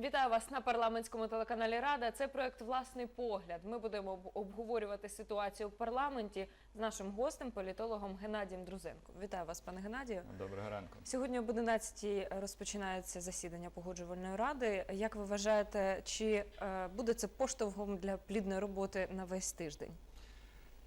Вітаю вас на парламентському телеканалі Рада. Це проект Власний погляд. Ми будемо обговорювати ситуацію в парламенті з нашим гостем, політологом Геннадієм Друзенко. Вітаю вас, пане Геннадію. Доброго ранку. Сьогодні об 11 розпочинається засідання погоджувальної ради. Як ви вважаєте, чи е, буде це поштовхом для плідної роботи на весь тиждень?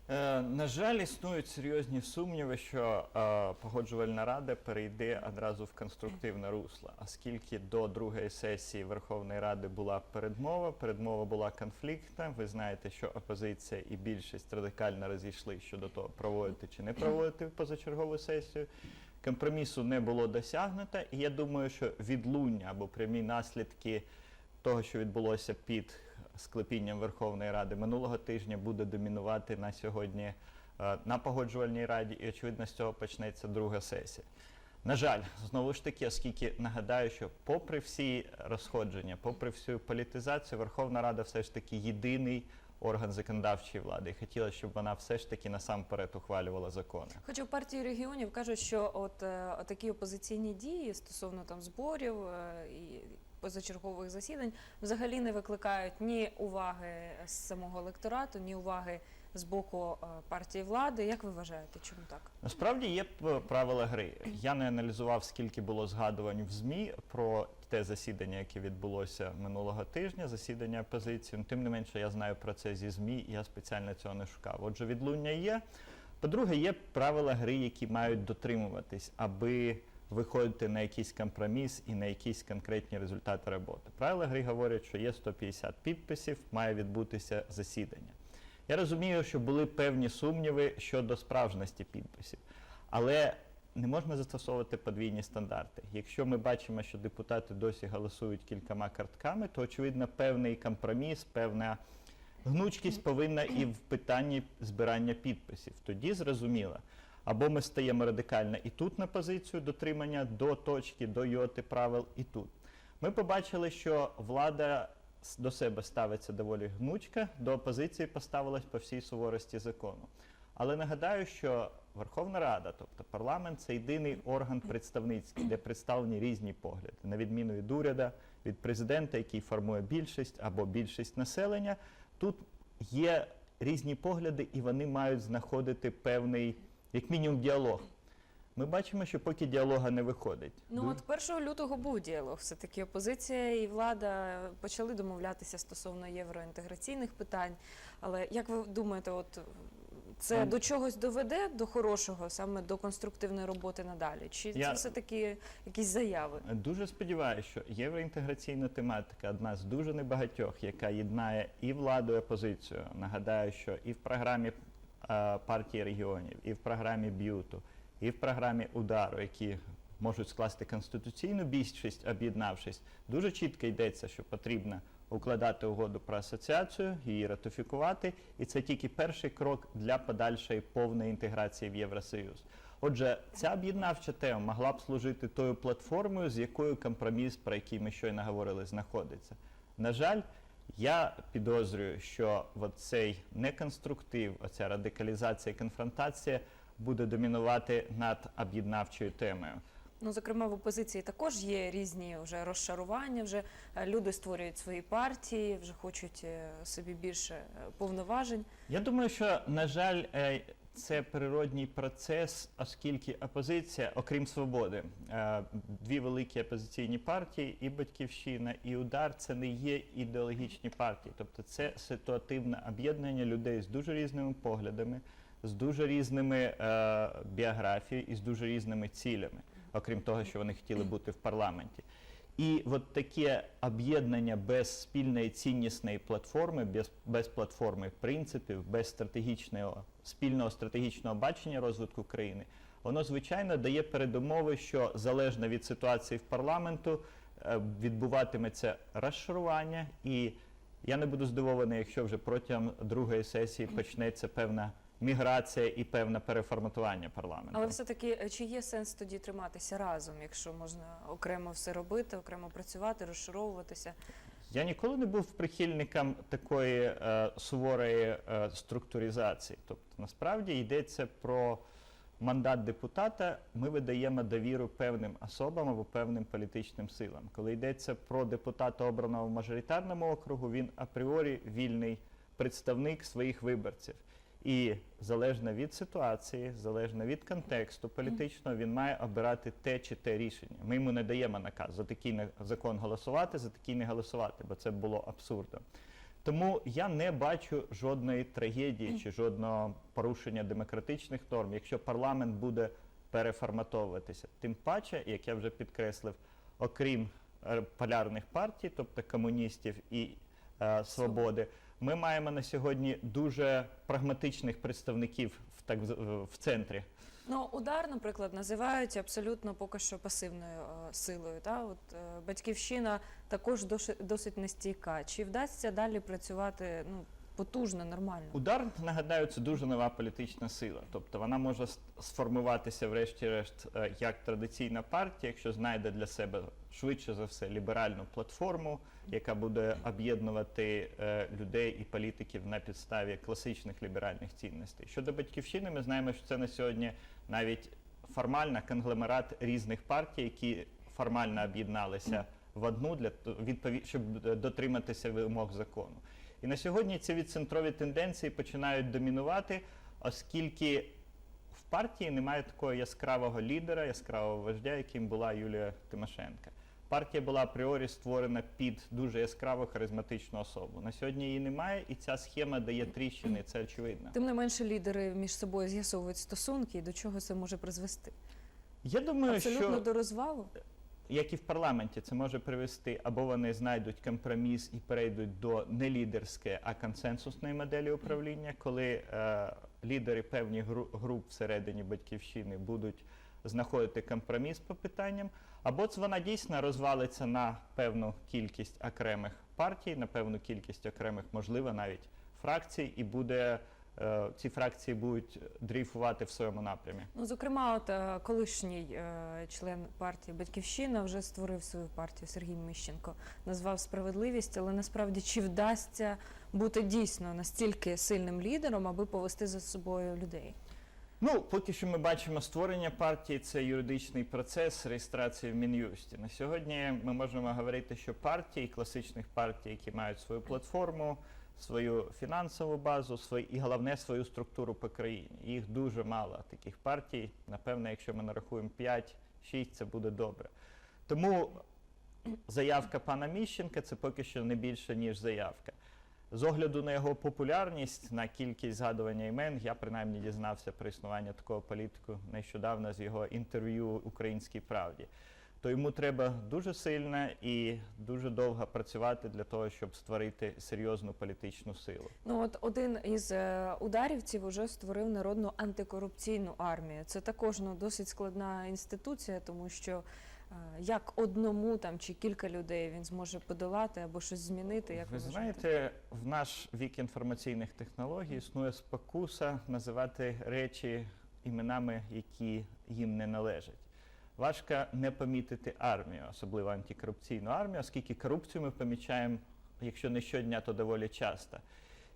Е, на жаль, існують серйозні сумніви, що е, погоджувальна рада перейде одразу в конструктивне русло, оскільки до другої сесії Верховної Ради була передмова. Передмова була конфліктна. Ви знаєте, що опозиція і більшість радикально розійшли щодо того, проводити чи не проводити позачергову сесію. Компромісу не було досягнуто, і я думаю, що відлуння або прямі наслідки того, що відбулося під склепінням Верховної Ради минулого тижня, буде домінувати на сьогодні е, на погоджувальній раді, і очевидно, з цього почнеться друга сесія. На жаль, знову ж таки, оскільки нагадаю, що попри всі розходження, попри всю політизацію, Верховна Рада все ж таки єдиний орган законодавчої влади. І хотіла, щоб вона все ж таки насамперед ухвалювала закони. Хоча в партії регіонів кажуть, що от е, такі опозиційні дії стосовно там зборів е, і позачергових засідань взагалі не викликають ні уваги з самого електорату, ні уваги з боку е, партії влади. Як ви вважаєте, чому так? Насправді є правила гри. Я не аналізував, скільки було згадувань в ЗМІ про те засідання, яке відбулося минулого тижня, засідання опозиції. Ну, Тим не менше, я знаю про це зі ЗМІ, я спеціально цього не шукав. Отже, відлуння є. По-друге, є правила гри, які мають дотримуватись, аби виходити на якийсь компроміс і на якісь конкретні результати роботи. Правила гри говорять, що є 150 підписів, має відбутися засідання. Я розумію, що були певні сумніви щодо справжності підписів, але не можна застосовувати подвійні стандарти. Якщо ми бачимо, що депутати досі голосують кількома картками, то очевидно певний компроміс, певна гнучкість повинна і в питанні збирання підписів. Тоді зрозуміло. Або ми стаємо радикально і тут на позицію дотримання до точки, до йоти правил, і тут. Ми побачили, що влада до себе ставиться доволі гнучка, до опозиції поставилась по всій суворості закону. Але нагадаю, що Верховна Рада, тобто парламент, це єдиний орган представницький, де представлені різні погляди, на відміну від уряду, від президента, який формує більшість або більшість населення. Тут є різні погляди, і вони мають знаходити певний, як мінімум, діалог. Ми бачимо, що поки діалога не виходить. Ну от 1 лютого був діалог. Все таки опозиція і влада почали домовлятися стосовно євроінтеграційних питань. Але як ви думаєте, от це Ем. до чогось доведе до хорошого, саме до конструктивної роботи надалі? Чи Я- це все таки якісь заяви? Дуже сподіваюся, що євроінтеграційна тематика одна з дуже небагатьох, яка єднає і владу, і опозицію. Нагадаю, що і в програмі партії регіонів, і в програмі Б'юту, і в програмі Удару, які можуть скласти конституційну більшість, об'єднавшись, дуже чітко йдеться, що потрібно укладати угоду про асоціацію, її ратифікувати, і це тільки перший крок для подальшої повної інтеграції в Євросоюз. Отже, ця об'єднавча тема могла б служити тою платформою, з якою компроміс, про який ми щойно говорили, знаходиться. На жаль, я підозрюю, що цей неконструктив, оця радикалізація і конфронтація буде домінувати над об'єднавчою темою. Ну, зокрема, в опозиції також є різні вже розчарування. Вже е, люди створюють свої партії, вже хочуть е, собі більше е, повноважень. Я думаю, що на жаль, це природній процес, оскільки опозиція, окрім свободи, е, дві великі опозиційні партії, і батьківщина, і удар це не є ідеологічні партії, тобто це ситуативне об'єднання людей з дуже різними поглядами, з дуже різними е, біографією і з дуже різними цілями, окрім того, що вони хотіли бути в парламенті. І от таке об'єднання без спільної ціннісної платформи, без, без платформи принципів, без стратегічного спільного стратегічного бачення розвитку країни, воно звичайно дає передумови, що залежно від ситуації в парламенту е, відбуватиметься розшарування, і я не буду здивований, якщо вже протягом другої сесії почнеться певна міграція і певне переформатування парламенту. Але все-таки е, чи є сенс тоді триматися разом, якщо можна окремо все робити, окремо працювати, розшаровуватися? Я ніколи не був прихильником такої е, суворої е, структуризації. Тобто, насправді йдеться про мандат депутата ми видаємо довіру певним особам або певним політичним силам. Коли йдеться про депутата, обраного в мажоритарному округу, він апріорі вільний представник своїх виборців. І залежно від ситуації, залежно від контексту політичного, він має обирати те чи те рішення. Ми йому не даємо наказ за такий закон голосувати, за такий не голосувати, бо це було абсурдно. Тому я не бачу жодної трагедії чи жодного порушення демократичних норм, якщо парламент буде переформатовуватися. Тим паче, як я вже підкреслив, окрім е, полярних партій, тобто комуністів і е, свободи, ми маємо на сьогодні дуже прагматичних представників в так в- в центрі. Ну, удар, наприклад, називають абсолютно поки що пасивною е, силою. Та? От, е, батьківщина також досить нестійка. Чи вдасться далі працювати ну, потужно, нормально? Удар, нагадаю, це дуже нова політична сила. Тобто вона може сформуватися, врешті-решт, е, як традиційна партія, якщо знайде для себе швидше за все ліберальну платформу, яка буде об'єднувати е, людей і політиків на підставі класичних ліберальних цінностей. Щодо батьківщини, ми знаємо, що це на сьогодні навіть формально конгломерат різних партій, які формально об'єдналися в одну для щоб е, дотриматися вимог закону. І на сьогодні ці відцентрові тенденції починають домінувати, оскільки в партії немає такого яскравого лідера, яскравого вождя, яким була Юлія Тимошенка. Партія була апріорі створена під дуже яскраву харизматичну особу. На сьогодні її немає, і ця схема дає тріщини, це очевидно. Тим не менше лідери між собою з'ясовують стосунки, і до чого це може призвести? Я думаю, Абсолютно що до розвалу? Як і в парламенті, це може привести або вони знайдуть компроміс і перейдуть до не лідерської, а консенсусної моделі управління, коли е, лідери певних груп всередині батьківщини будуть знаходити компроміс по питанням, або це вона дійсно розвалиться на певну кількість окремих партій, на певну кількість окремих, можливо, навіть фракцій, і буде ці фракції будуть дрейфувати в своєму напрямі. Ну, зокрема, от е, колишній е, член партії Батьківщина вже створив свою партію Сергій Міщенко, назвав справедливість, але насправді чи вдасться бути дійсно настільки сильним лідером, аби повести за собою людей? Ну, поки що ми бачимо створення партії, це юридичний процес реєстрації в Мін'юсті. На сьогодні ми можемо говорити, що партії, класичних партій, які мають свою платформу, свою фінансову базу, свої, і головне свою структуру по країні. Їх дуже мало таких партій. Напевно, якщо ми нарахуємо 5-6, це буде добре. Тому заявка пана Міщенка це поки що не більше, ніж заявка. З огляду на його популярність, на кількість згадування імен, я принаймні дізнався про існування такого політику нещодавно з його інтерв'ю Українській правді. То йому треба дуже сильно і дуже довго працювати для того, щоб створити серйозну політичну силу. Ну от один із е, ударівців уже створив народну антикорупційну армію. Це також ну, досить складна інституція, тому що е, як одному там чи кілька людей він зможе подолати або щось змінити. Як Ви знаєте, в наш вік інформаційних технологій існує спокуса називати речі іменами, які їм не належать. Важко не помітити армію, особливо антикорупційну армію, оскільки корупцію ми помічаємо, якщо не щодня, то доволі часто.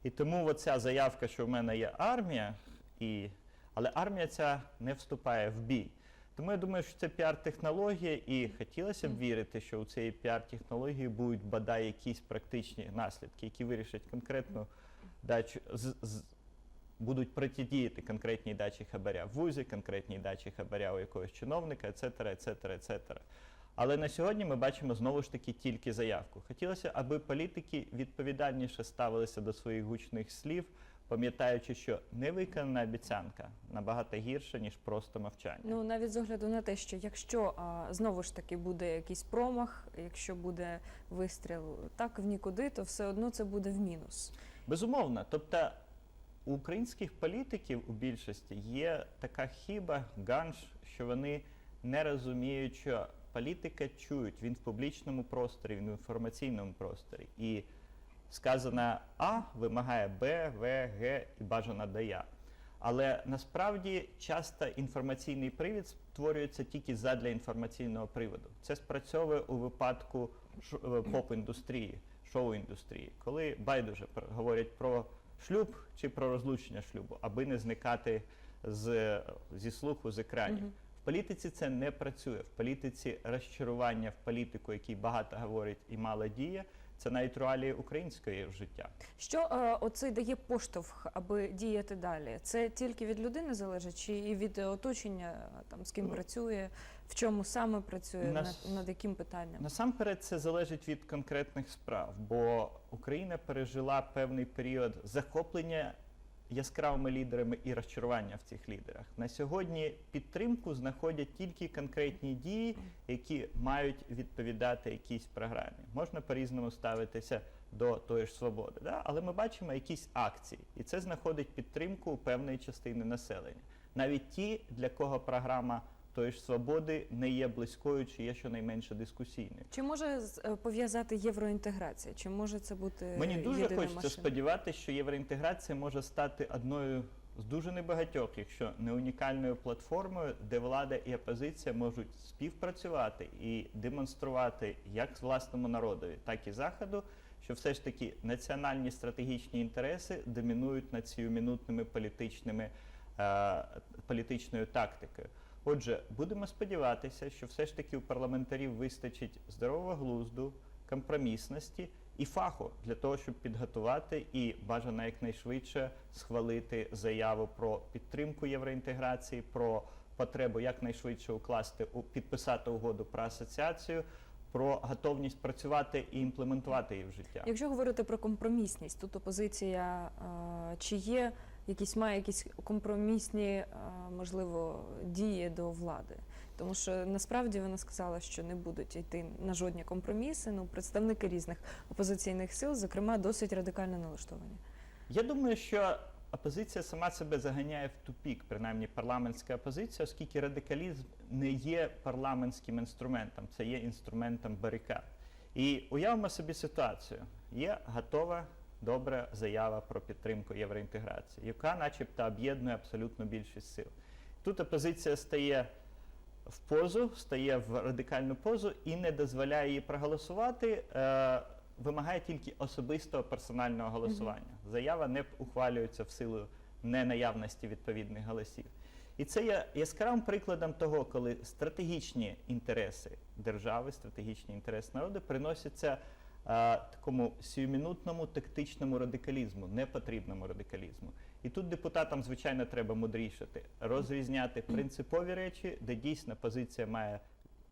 І тому оця заявка, що в мене є армія, і... але армія ця не вступає в бій. Тому я думаю, що це піар-технологія, і хотілося б вірити, що у цієї піар-технології будуть бодай якісь практичні наслідки, які вирішать конкретну дачу, з, з, будуть протидіяти конкретній дачі хабаря в вузі, конкретній дачі хабаря у якогось чиновника, ецетера, ецетера, ецетера. Але на сьогодні ми бачимо знову ж таки тільки заявку. Хотілося, аби політики відповідальніше ставилися до своїх гучних слів, пам'ятаючи, що невиконана обіцянка набагато гірша, ніж просто мовчання. Ну навіть з огляду на те, що якщо а, знову ж таки буде якийсь промах, якщо буде вистріл так в нікуди, то все одно це буде в мінус. Безумовно. Тобто у українських політиків у більшості є така хіба, ганж, що вони не розуміють, що політика чують, він в публічному просторі, він в інформаційному просторі. І сказано А вимагає Б, В, Г і бажано дає. Але насправді часто інформаційний привід створюється тільки задля інформаційного приводу. Це спрацьовує у випадку е, поп-індустрії, шоу-індустрії, коли байдуже говорять про шлюб чи про розлучення шлюбу, аби не зникати з, зі слуху, з екранів. Угу. В політиці це не працює. В політиці розчарування в політику, який багато говорить і мало діє, це навіть реалії української життя. Що е, оце дає поштовх, аби діяти далі? Це тільки від людини залежить, чи і від оточення, там з ким Ну, працює, в чому саме працює, на, над, над яким питанням? Насамперед, це залежить від конкретних справ, бо Україна пережила певний період захоплення яскравими лідерами і розчарування в цих лідерах. На сьогодні підтримку знаходять тільки конкретні дії, які мають відповідати якійсь програмі. Можна по-різному ставитися до тої ж свободи, да? але ми бачимо якісь акції, і це знаходить підтримку у певної частини населення. Навіть ті, для кого програма тої ж свободи не є близькою чи є щонайменше дискусійною. Чи може е, пов'язати євроінтеграція? Чи може це бути Мені дуже хочеться машина? сподіватися, що євроінтеграція може стати одною з дуже небагатьох, якщо не унікальною платформою, де влада і опозиція можуть співпрацювати і демонструвати як власному народові, так і заходу, що все ж таки національні стратегічні інтереси домінують над сіюмінутними політичними е, політичною тактикою. Отже, будемо сподіватися, що все ж таки у парламентарів вистачить здорового глузду, компромісності і фаху для того, щоб підготувати і бажано якнайшвидше схвалити заяву про підтримку євроінтеграції, про потребу якнайшвидше укласти у підписати угоду про асоціацію, про готовність працювати і імплементувати її в життя. Якщо говорити про компромісність, тут опозиція е, чи є якісь має якісь компромісні, е, можливо, дії до влади? Тому що насправді вона сказала, що не будуть йти на жодні компроміси. Ну, представники різних опозиційних сил, зокрема, досить радикально налаштовані. Я думаю, що опозиція сама себе заганяє в тупік, принаймні парламентська опозиція, оскільки радикалізм не є парламентським інструментом, це є інструментом барикад. І уявимо собі ситуацію: є готова добра заява про підтримку євроінтеграції, яка, начебто, об'єднує абсолютну більшість сил. Тут опозиція стає в позу, стає в радикальну позу і не дозволяє їй проголосувати. Е, вимагає тільки особистого персонального голосування. Заява не ухвалюється в силу ненаявності відповідних голосів. І це є яскравим прикладом того, коли стратегічні інтереси держави, стратегічні інтереси народу приносяться такому сіюмінутному тактичному радикалізму, непотрібному радикалізму. І тут депутатам, звичайно, треба мудрішати, розрізняти принципові речі, де дійсно позиція має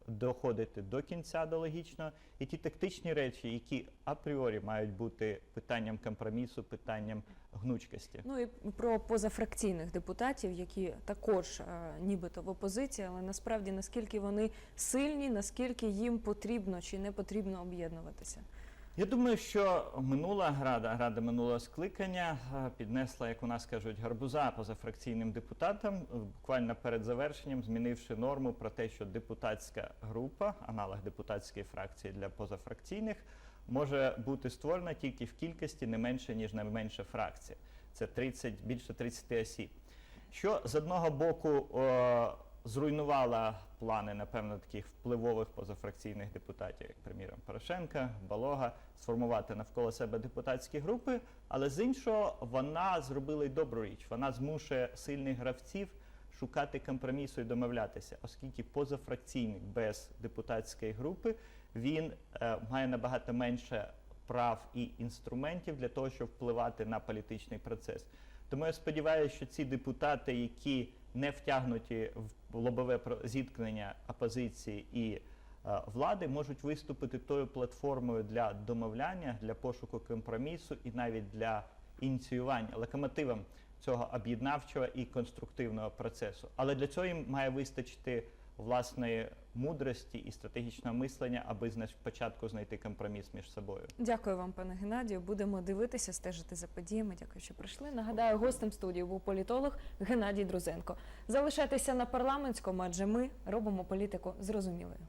доходити до кінця до логічного, і ті тактичні речі, які апріорі мають бути питанням компромісу, питанням гнучкості. Ну і про позафракційних депутатів, які також е, нібито в опозиції, але насправді наскільки вони сильні, наскільки їм потрібно чи не потрібно об'єднуватися. Я думаю, що минула града, града минулого скликання е, піднесла, як у нас кажуть, гарбуза позафракційним депутатам, е, буквально перед завершенням, змінивши норму про те, що депутатська група, аналог депутатської фракції для позафракційних, може бути створена тільки в кількості не менше ніж найменша фракція. Це 30, більше 30 осіб. Що з одного боку о, зруйнувала плани, напевно, таких впливових позафракційних депутатів, як приміром Порошенка, Балога, сформувати навколо себе депутатські групи, але з іншого вона зробила й добру річ. Вона змушує сильних гравців шукати компромісу і домовлятися, оскільки позафракційник без депутатської групи він е, має набагато менше прав і інструментів для того, щоб впливати на політичний процес. Тому я сподіваюся, що ці депутати, які не втягнуті в лобове зіткнення опозиції і е, влади, можуть виступити тою платформою для домовляння, для пошуку компромісу і навіть для ініціювання локомотивом цього об'єднавчого і конструктивного процесу. Але для цього їм має вистачити власної мудрості і стратегічного мислення, аби спочатку знайти компроміс між собою. Дякую вам, пане Геннадію. Будемо дивитися, стежити за подіями. Дякую, що прийшли. Нагадаю, гостем студії був політолог Геннадій Друзенко. Залишайтеся на парламентському, адже ми робимо політику зрозумілою.